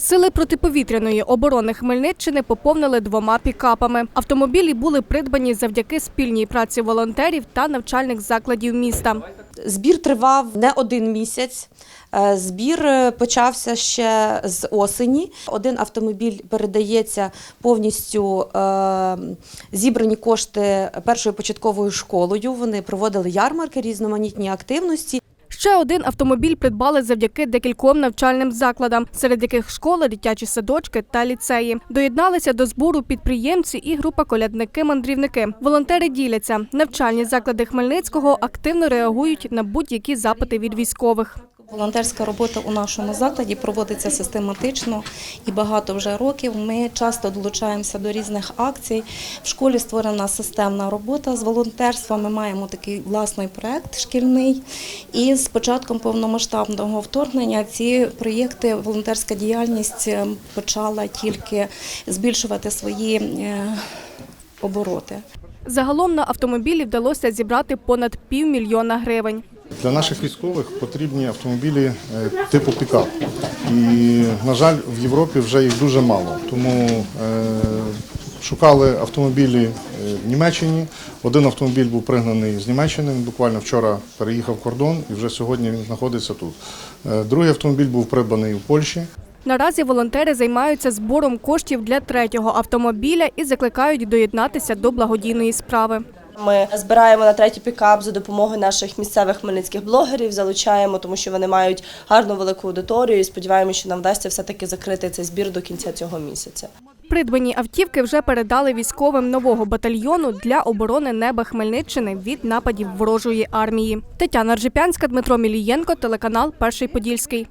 Сили протиповітряної оборони Хмельниччини поповнили двома пікапами. Автомобілі були придбані завдяки спільній праці волонтерів та навчальних закладів міста. Збір тривав не один місяць. Е, Збір е, почався ще з осені. Один автомобіль передається повністю е, зібрані кошти першою початковою школою. Вони проводили ярмарки, різноманітні активності. Ще один автомобіль придбали завдяки декільком навчальним закладам, серед яких школи, дитячі садочки та ліцеї. Доєдналися до збору підприємці і група колядники-мандрівники. Волонтери діляться. Навчальні заклади Хмельницького активно реагують на будь-які запити від військових. Волонтерська робота у нашому закладі проводиться систематично і багато вже років. Ми часто долучаємося до різних акцій. В школі створена системна робота з волонтерством. Ми маємо такий власний проект шкільний. І з початком повномасштабного вторгнення ці проєкти, волонтерська діяльність е, почала тільки збільшувати свої е, обороти. Загалом на автомобілі вдалося зібрати понад півмільйона гривень. Для наших військових потрібні автомобілі е, типу пікап. І, на жаль, в Європі вже їх дуже мало. Тому е, шукали автомобілі е, в Німеччині. Один автомобіль був пригнаний з Німеччини. Він буквально вчора переїхав кордон і вже сьогодні він знаходиться тут. Другий автомобіль був придбаний у Польщі. Наразі волонтери займаються збором коштів для третього автомобіля і закликають доєднатися до благодійної справи. Ми збираємо на третій пікап за допомогою наших місцевих хмельницьких блогерів, залучаємо, тому що вони мають гарну велику аудиторію і сподіваємося, що нам вдасться все-таки закрити цей збір до кінця цього місяця. Придбані автівки вже передали військовим нового батальйону для оборони неба Хмельниччини від нападів ворожої армії. Тетяна Ржепянська, Дмитро Мілієнко, телеканал Перший Подільський.